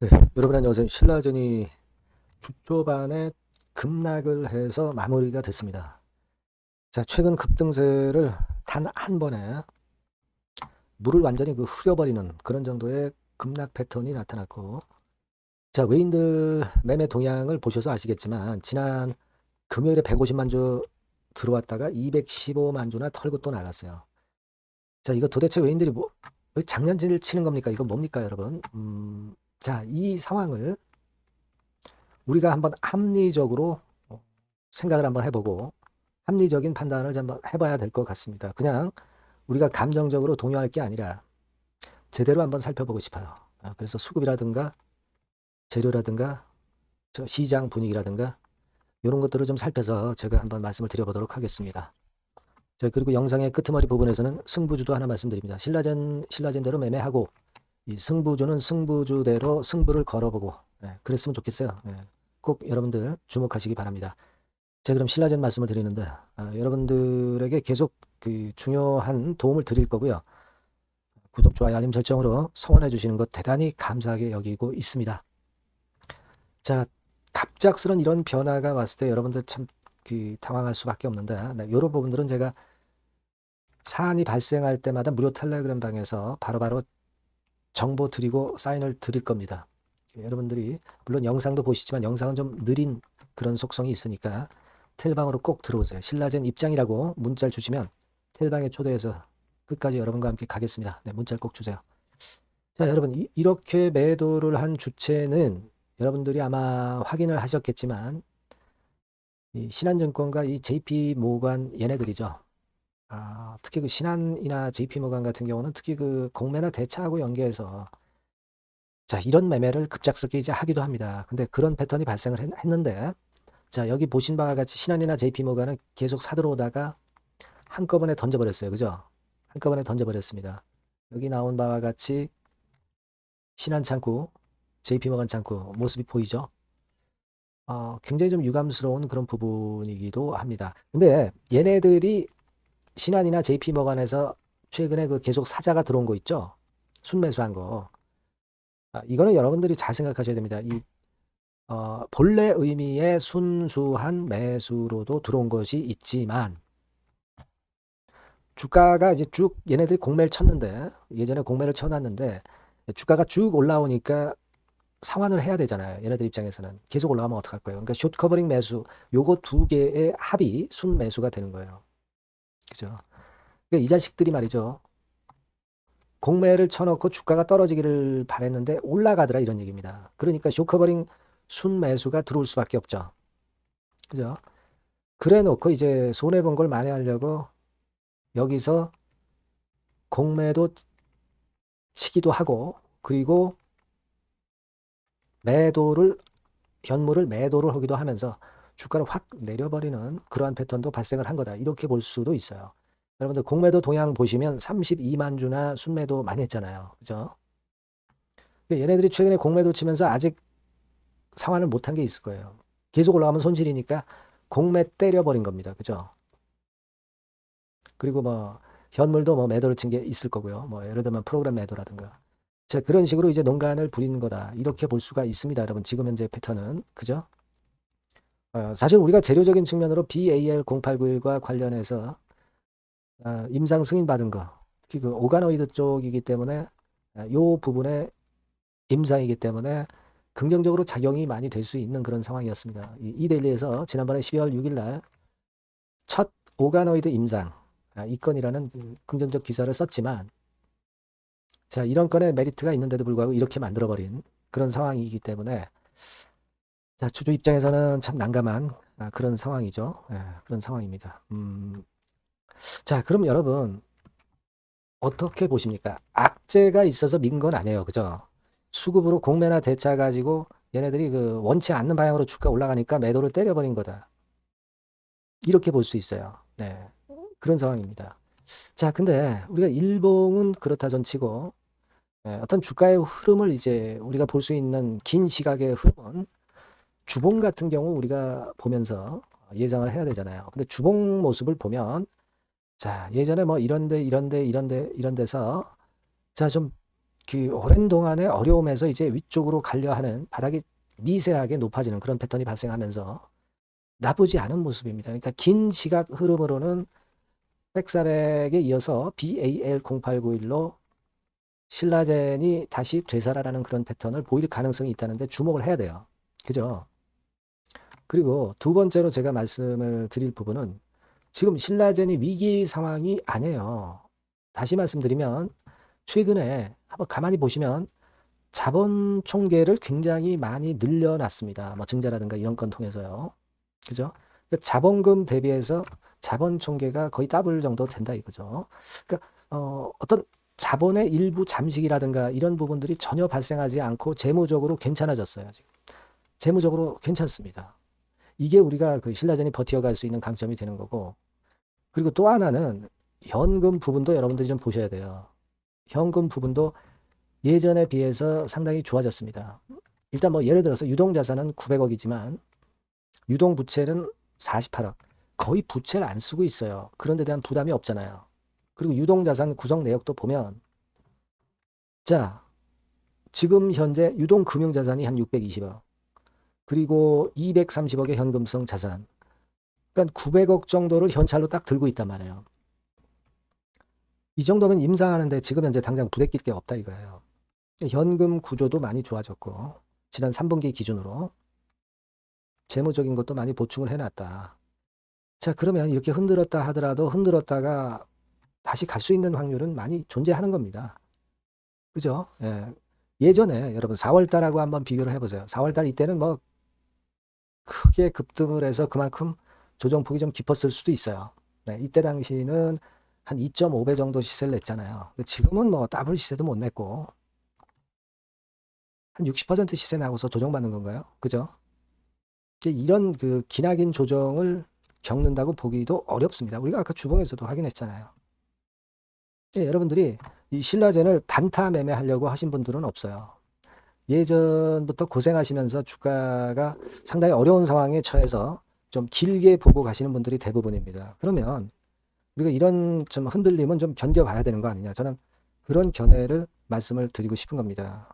네, 여러분 안녕하세요. 신라전이 주초반에 급락을 해서 마무리가 됐습니다. 자, 최근 급등세를 단 한 번에 물을 완전히 그 흐려버리는 그런 정도의 급락 패턴이 나타났고, 자, 외인들 매매 동향을 보셔서 아시겠지만, 지난 금요일에 150만 주 들어왔다가 215만 주나 털고 또 나갔어요. 자, 이거 도대체 외인들이 뭐, 장난질 치는 겁니까? 이거 뭡니까, 여러분? 음, 자, 이 상황을 우리가 한번 합리적으로 어, 생각을 한번 해보고 합리적인 판단을 한번 해봐야 될 것 같습니다. 그냥 우리가 감정적으로 동요할 게 아니라 제대로 한번 살펴보고 싶어요. 아, 그래서 수급이라든가 재료라든가 저 시장 분위기라든가 이런 것들을 좀 살펴서 제가 한번 말씀을 드려보도록 하겠습니다. 자, 그리고 영상의 끄트머리 부분에서는 승부주도 하나 말씀드립니다. 신라젠, 신라젠대로 매매하고 이 승부주는 승부주대로 승부를 걸어보고 예, 그랬으면 좋겠어요. 예, 꼭 여러분들 주목하시기 바랍니다. 제가 그럼 신라젠 말씀을 드리는데 아, 여러분들에게 계속 그 중요한 도움을 드릴 거고요. 구독, 좋아요, 알림 설정으로 성원해 주시는 것 대단히 감사하게 여기고 있습니다. 자, 갑작스런 이런 변화가 왔을 때 여러분들 참 그 당황할 수밖에 없는데 네, 이런 부분들은 제가 사안이 발생할 때마다 무료 텔레그램 방에서 바로바로 정보 드리고 사인을 드릴 겁니다. 여러분들이 물론 영상도 보시지만 영상은 좀 느린 그런 속성이 있으니까 텔방으로 꼭 들어오세요. 신라젠 입장이라고 문자를 주시면 텔방에 초대해서 끝까지 여러분과 함께 가겠습니다. 네, 문자를 꼭 주세요. 자, 여러분 이, 이렇게 매도를 한 주체는 여러분들이 아마 확인을 하셨겠지만 이 신한증권과 이 JP 모간 얘네들이죠. 아, 특히 그 신한이나 JP모간 같은 경우는 특히 그 공매나 대차하고 연계해서 자, 이런 매매를 급작스럽게 이제 하기도 합니다. 근데 그런 패턴이 발생을 했, 했는데 자, 여기 보신 바와 같이 신한이나 JP모간은 계속 사들어오다가 한꺼번에 던져버렸어요. 그죠? 한꺼번에 던져버렸습니다. 여기 나온 바와 같이 신한 창구, JP모간 창구 모습이 보이죠? 어, 굉장히 좀 유감스러운 그런 부분이기도 합니다. 근데 얘네들이 신한이나 JP모간에서 최근에 그 계속 사자가 들어온 거 있죠? 순매수한 거. 아, 이거는 여러분들이 잘 생각하셔야 됩니다. 이 어, 본래 의미의 순수한 매수로도 들어온 것이 있지만 주가가 이제 쭉 얘네들이 공매를 쳤는데 예전에 공매를 쳐놨는데 주가가 쭉 올라오니까 상환을 해야 되잖아요. 얘네들 입장에서는 계속 올라가면 어떡할 거예요? 그러니까 숏 커버링 매수 요거 두 개의 합이 순 매수가 되는 거예요. 그죠? 그러니까 이 자식들이 말이죠. 공매를 쳐놓고 주가가 떨어지기를 바랬는데 올라가더라 이런 얘기입니다. 그러니까 쇼커버링 순매수가 들어올 수밖에 없죠. 그죠? 그래 놓고 이제 손해본 걸 만회하려고 여기서 공매도 치기도 하고 그리고 매도를 현물을 매도를 하기도 하면서 주가를 확 내려버리는 그러한 패턴도 발생을 한 거다. 이렇게 볼 수도 있어요. 여러분들 공매도 동향 보시면 32만 주나 순매도 많이 했잖아요. 그죠? 얘네들이 최근에 공매도 치면서 아직 상환을 못한 게 있을 거예요. 계속 올라가면 손실이니까 공매 때려버린 겁니다. 그죠? 그리고 뭐 현물도 뭐 매도를 친 게 있을 거고요. 뭐 예를 들면 프로그램 매도라든가. 자, 그런 식으로 이제 농간을 부리는 거다. 이렇게 볼 수가 있습니다. 여러분 지금 현재 패턴은. 그죠? 어, 사실 우리가 재료적인 측면으로 BAL0891과 관련해서 어, 임상 승인 받은 거, 특히 그 오가노이드 쪽이기 때문에 어, 요 부분에 임상이기 때문에 긍정적으로 작용이 많이 될 수 있는 그런 상황이었습니다. 이 이데일리에서 지난번에 12월 6일 날 첫 오가노이드 임상 아, 이 건이라는 그 긍정적 기사를 썼지만 자 이런 건에 메리트가 있는데도 불구하고 이렇게 만들어버린 그런 상황이기 때문에 자, 주주 입장에서는 참 난감한 아, 그런 상황이죠. 예, 그런 상황입니다. 음, 자, 그럼 여러분 어떻게 보십니까? 악재가 있어서 민 건 아니에요, 그죠? 수급으로 공매나 대차 가지고 얘네들이 그 원치 않는 방향으로 주가 올라가니까 매도를 때려버린 거다. 이렇게 볼 수 있어요. 네, 그런 상황입니다. 자, 근데 우리가 일봉은 그렇다 전 치고 예, 어떤 주가의 흐름을 이제 우리가 볼 수 있는 긴 시각의 흐름은 주봉 같은 경우 우리가 보면서 예상을 해야 되잖아요. 근데 주봉 모습을 보면 자, 예전에 뭐 이런데 이런데 이런데 이런 데서 자, 좀 그 오랜 동안의 어려움에서 이제 위쪽으로 가려 하는 바닥이 미세하게 높아지는 그런 패턴이 발생하면서 나쁘지 않은 모습입니다. 그러니까 긴 시각 흐름으로는 백사백에 이어서 BAL0891로 신라젠이 다시 되살아나는 그런 패턴을 보일 가능성이 있다는데 주목을 해야 돼요. 그죠? 그리고 두 번째로 제가 말씀을 드릴 부분은 지금 신라젠이 위기 상황이 아니에요. 다시 말씀드리면 최근에 한번 가만히 보시면 자본 총계를 굉장히 많이 늘려놨습니다. 뭐 증자라든가 이런 건 통해서요. 그죠? 그러니까 자본금 대비해서 자본 총계가 거의 더블 정도 된다 이거죠. 그러니까 어, 어떤 자본의 일부 잠식이라든가 이런 부분들이 전혀 발생하지 않고 재무적으로 괜찮아졌어요. 지금 재무적으로 괜찮습니다. 이게 우리가 그 신라전이 버티어갈 수 있는 강점이 되는 거고 그리고 또 하나는 현금 부분도 여러분들이 좀 보셔야 돼요. 현금 부분도 예전에 비해서 상당히 좋아졌습니다. 일단 뭐 예를 들어서 유동자산은 900억이지만 유동부채는 48억. 거의 부채를 안 쓰고 있어요. 그런 데 대한 부담이 없잖아요. 그리고 유동자산 구성 내역도 보면 자 지금 현재 유동금융자산이 한 620억 그리고 230억의 현금성 자산 그러니까 900억 정도를 현찰로 딱 들고 있단 말이에요. 이 정도면 임상하는데 지금 현재 당장 부대낄 게 없다 이거예요. 현금 구조도 많이 좋아졌고 지난 3분기 기준으로 재무적인 것도 많이 보충을 해놨다. 자 그러면 이렇게 흔들었다 하더라도 흔들었다가 다시 갈 수 있는 확률은 많이 존재하는 겁니다. 그죠? 예. 예전에 여러분 4월달하고 한번 비교를 해보세요. 4월달 이때는 뭐 크게 급등을 해서 그만큼 조정폭이 좀 깊었을 수도 있어요. 네, 이때 당시는 한 2.5배 정도 시세를 냈잖아요. 지금은 뭐 더블 시세도 못 냈고 한 60% 시세 나고서 조정받는 건가요? 그죠? 이런 그 기나긴 조정을 겪는다고 보기도 어렵습니다. 우리가 아까 주봉에서도 확인했잖아요. 예, 여러분들이 이 신라젠을 단타 매매하려고 하신 분들은 없어요. 예전부터 고생하시면서 주가가 상당히 어려운 상황에 처해서 좀 길게 보고 가시는 분들이 대부분입니다. 그러면 우리가 이런 좀 흔들림은 좀 견뎌봐야 되는 거 아니냐. 저는 그런 견해를 말씀을 드리고 싶은 겁니다.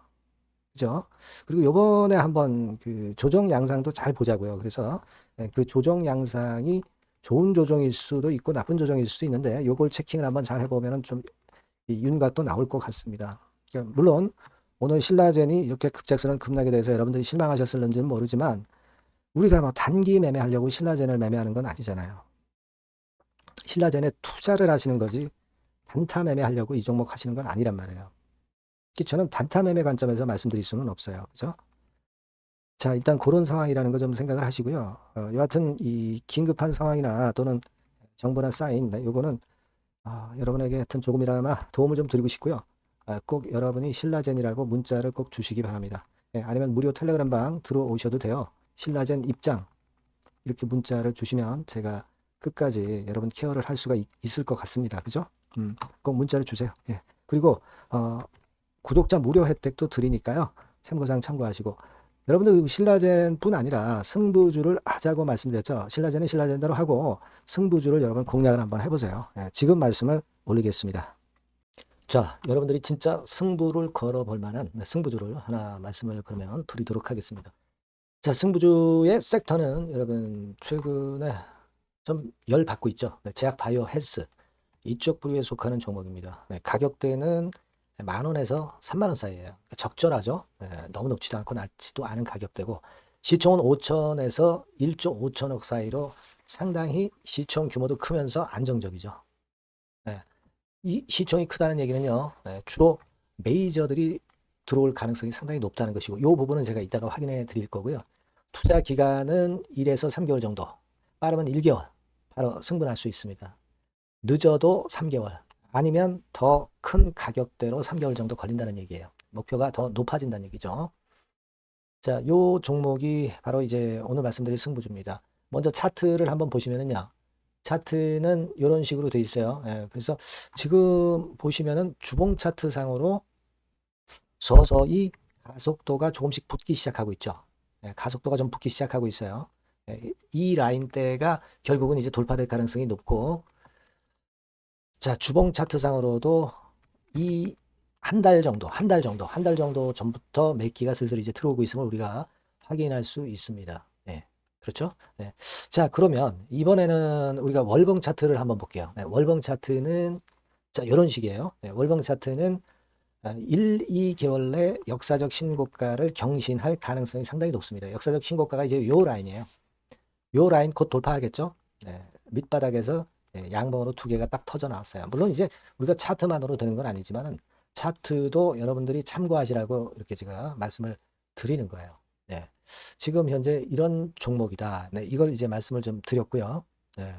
그죠? 그리고 요번에 한번 그 조정 양상도 잘 보자고요. 그래서 예, 그 조정 양상이 좋은 조정일 수도 있고 나쁜 조정일 수도 있는데 요걸 체킹을 한번 잘 해보면은 좀 윤곽도 나올 것 같습니다. 그러니까 물론 오늘 신라젠이 이렇게 급작스러운 급락에 대해서 여러분들이 실망하셨을는지는 모르지만 우리가 뭐 단기 매매하려고 신라젠을 매매하는 건 아니잖아요. 신라젠에 투자를 하시는 거지 단타 매매하려고 이 종목 하시는 건 아니란 말이에요. 저는 단타 매매 관점에서 말씀드릴 수는 없어요. 그죠? 자, 일단 그런 상황이라는 거 좀 생각을 하시고요. 어, 여하튼 이 긴급한 상황이나 또는 정보나 사인, 네, 요거는 아, 여러분에게 하여튼 조금이나마 도움을 좀 드리고 싶고요. 아, 꼭 여러분이 신라젠이라고 문자를 꼭 주시기 바랍니다. 예, 아니면 무료 텔레그램 방 들어오셔도 돼요. 신라젠 입장 이렇게 문자를 주시면 제가 끝까지 여러분 케어를 할 수가 있, 을것 같습니다. 그죠? 음, 꼭 문자를 주세요. 예. 그리고 어, 구독자 무료 혜택도 드리니까요. 참고사항 참고하시고 여러분들 신라젠뿐 아니라 승부주를 하자고 말씀드렸죠. 신라젠은 신라젠대로 하고 승부주를 여러분 공략을 한번 해보세요. 예, 지금 말씀을 올리겠습니다. 자, 여러분들이 진짜 승부를 걸어볼 만한 네, 승부주를 하나 말씀을 그러면 드리도록 하겠습니다. 자, 승부주의 섹터는 여러분 최근에 좀 열 받고 있죠. 네, 제약 바이오 헬스 이쪽 부류에 속하는 종목입니다. 네, 가격대는 만 원에서 3만 원 사이에요. 그러니까 적절하죠. 네, 너무 높지도 않고 낮지도 않은 가격대고 시총은 5천에서 1조 5천억 사이로 상당히 시총 규모도 크면서 안정적이죠. 네, 이 시총이 크다는 얘기는요. 네, 주로 메이저들이 들어올 가능성이 상당히 높다는 것이고 이 부분은 제가 이따가 확인해 드릴 거고요. 투자 기간은 1에서 3개월 정도, 빠르면 1개월 바로 승분할 수 있습니다. 늦어도 3개월, 아니면 더 큰 가격대로 3개월 정도 걸린다는 얘기예요. 목표가 더 높아진다는 얘기죠. 자, 요 종목이 바로 이제 오늘 말씀드린 승부주입니다. 먼저 차트를 한번 보시면은요. 차트는 이런 식으로 돼 있어요. 예, 그래서 지금 보시면은 주봉 차트 상으로 서서히 가속도가 조금씩 붙기 시작하고 있죠. 예, 가속도가 좀 붙기 시작하고 있어요. 예, 이 라인대가 결국은 이제 돌파될 가능성이 높고 자, 주봉 차트 상으로도 이 한 달 정도, 한 달 정도, 한 달 정도 전부터 매기가 슬슬 이제 들어오고 있음을 우리가 확인할 수 있습니다. 네. 그렇죠? 네. 자, 그러면 이번에는 우리가 월봉 차트를 한번 볼게요. 네, 월봉 차트는 자, 이런 식이에요. 네, 월봉 차트는 1, 2개월 내 역사적 신고가를 경신할 가능성이 상당히 높습니다. 역사적 신고가가 이제 요 라인이에요. 요 라인 곧 돌파하겠죠? 네, 밑바닥에서 네, 양봉으로 두 개가 딱 터져 나왔어요. 물론 이제 우리가 차트만으로 되는 건 아니지만은 차트도 여러분들이 참고하시라고 이렇게 제가 말씀을 드리는 거예요. 네. 지금 현재 이런 종목이다. 네, 이걸 이제 말씀을 좀 드렸고요. 네.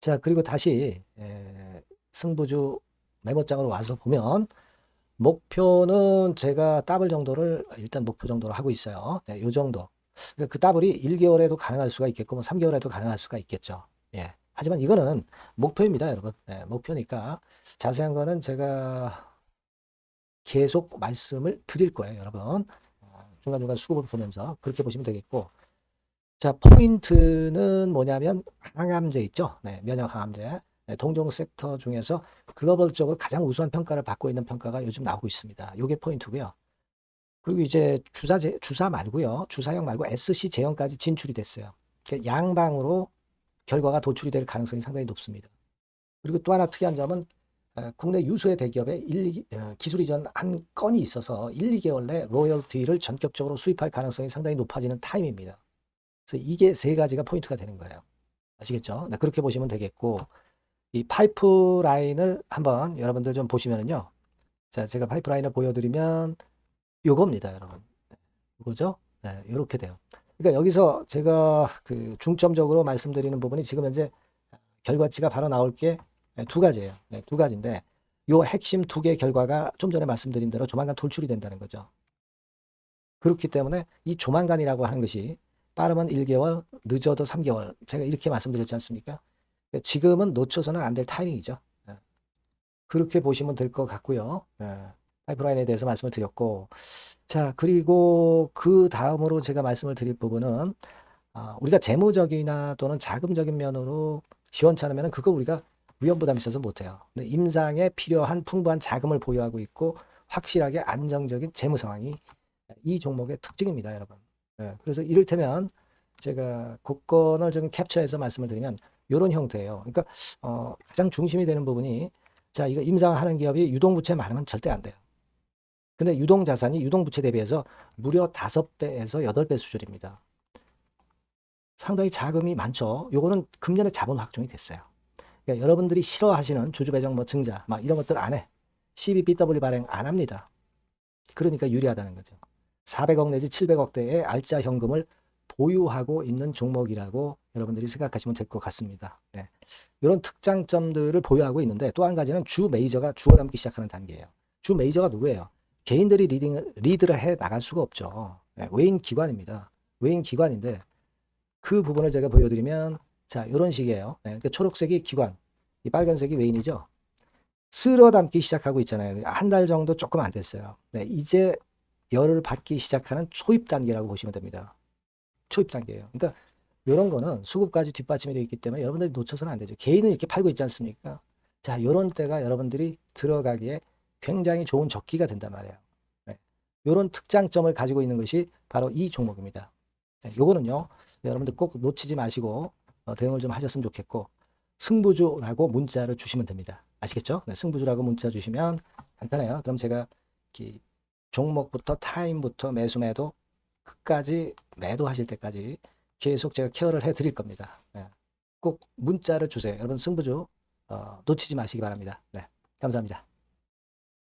자, 그리고 다시 에, 승부주 메모장으로 와서 보면 목표는 제가 더블 정도를 일단 목표 정도로 하고 있어요. 네, 요 정도. 그러니까 그 더블이 1개월에도 가능할 수가 있겠고 뭐 3개월에도 가능할 수가 있겠죠. 예. 하지만 이거는 목표입니다, 여러분. 네, 목표니까 자세한 거는 제가 계속 말씀을 드릴 거예요, 여러분. 어, 중간중간 수급을 보면서 그렇게 보시면 되겠고. 자, 포인트는 뭐냐면 항암제 있죠? 네, 면역 항암제. 네, 동종 섹터 중에서 글로벌적으로 가장 우수한 평가를 받고 있는 평가가 요즘 나오고 있습니다. 요게 포인트고요. 그리고 이제 주사 제, 주사 말고요. 주사형 말고 SC 제형까지 진출이 됐어요. 양방으로 결과가 도출이 될 가능성이 상당히 높습니다. 그리고 또 하나 특이한 점은 어, 국내 유수의 대기업에 1, 2, 어, 기술 이전 한 건이 있어서 1, 2개월 내 로열티를 전격적으로 수입할 가능성이 상당히 높아지는 타임입니다. 그래서 이게 세 가지가 포인트가 되는 거예요. 아시겠죠? 네, 그렇게 보시면 되겠고 이 파이프라인을 한번 여러분들 좀 보시면은요. 자, 제가 파이프라인을 보여드리면 요겁니다, 여러분. 이거죠? 네, 이렇게 돼요. 그러니까 여기서 제가 그 중점적으로 말씀드리는 부분이 지금 현재 결과치가 바로 나올 게 두 가지예요. 네, 두 가지인데 요 핵심 두개 결과가 좀 전에 말씀드린 대로 조만간 돌출이 된다는 거죠. 그렇기 때문에 이 조만간이라고 하는 것이 빠르면 1개월, 늦어도 3개월. 제가 이렇게 말씀드렸지 않습니까? 지금은 놓쳐서는 안 될 타이밍이죠. 예. 그렇게 보시면 될 것 같고요. 예. 파이프라인에 대해서 말씀을 드렸고, 자, 그리고 그 다음으로 제가 말씀을 드릴 부분은, 아, 우리가 재무적이나 또는 자금적인 면으로 시원치 않으면 그거 우리가 위험 부담이 있어서 못해요. 임상에 필요한 풍부한 자금을 보유하고 있고, 확실하게 안정적인 재무 상황이 이 종목의 특징입니다, 여러분. 예. 그래서 이를테면 제가 곡건을 좀 캡처해서 말씀을 드리면, 이런 형태예요. 그러니까 어, 가장 중심이 되는 부분이 자 이거 임상하는 기업이 유동부채 많으면 절대 안 돼요. 근데 유동자산이 유동부채 대비해서 무려 5배에서 8배 수준입니다. 상당히 자금이 많죠. 요거는 금년에 자본 확정이 됐어요. 그러니까 여러분들이 싫어하시는 주주 배정 뭐 증자 막 이런 것들 안 해. CBBW 발행 안 합니다. 그러니까 유리하다는 거죠. 400억 내지 700억대의 알짜 현금을 보유하고 있는 종목이라고 여러분들이 생각하시면 될 것 같습니다. 네. 이런 특장점들을 보유하고 있는데 또 한 가지는 주 메이저가 주워담기 시작하는 단계예요. 주 메이저가 누구예요? 개인들이 리딩, 리드를 해 나갈 수가 없죠. 네. 외인 기관입니다. 외인 기관인데 그 부분을 제가 보여드리면 자 이런 식이에요. 네. 그러니까 초록색이 기관, 이 빨간색이 외인이죠. 쓸어 담기 시작하고 있잖아요. 한 달 정도 조금 안 됐어요. 네. 이제 열을 받기 시작하는 초입 단계라고 보시면 됩니다. 초입 단계예요. 그러니까 이런 거는 수급까지 뒷받침이 되어 있기 때문에 여러분들이 놓쳐서는 안 되죠. 개인은 이렇게 팔고 있지 않습니까? 자, 이런 때가 여러분들이 들어가기에 굉장히 좋은 적기가 된단 말이에요. 네. 이런 특장점을 가지고 있는 것이 바로 이 종목입니다. 네, 요거는요, 여러분들 꼭 놓치지 마시고 어, 대응을 좀 하셨으면 좋겠고, 승부주라고 문자를 주시면 됩니다. 아시겠죠? 네, 승부주라고 문자 주시면 간단해요. 그럼 제가 종목부터 타임부터 매수 매도 끝까지 매도하실 때까지 계속 제가 케어를 해 드릴 겁니다. 네. 꼭 문자를 주세요. 여러분 승부주 어, 놓치지 마시기 바랍니다. 네. 감사합니다.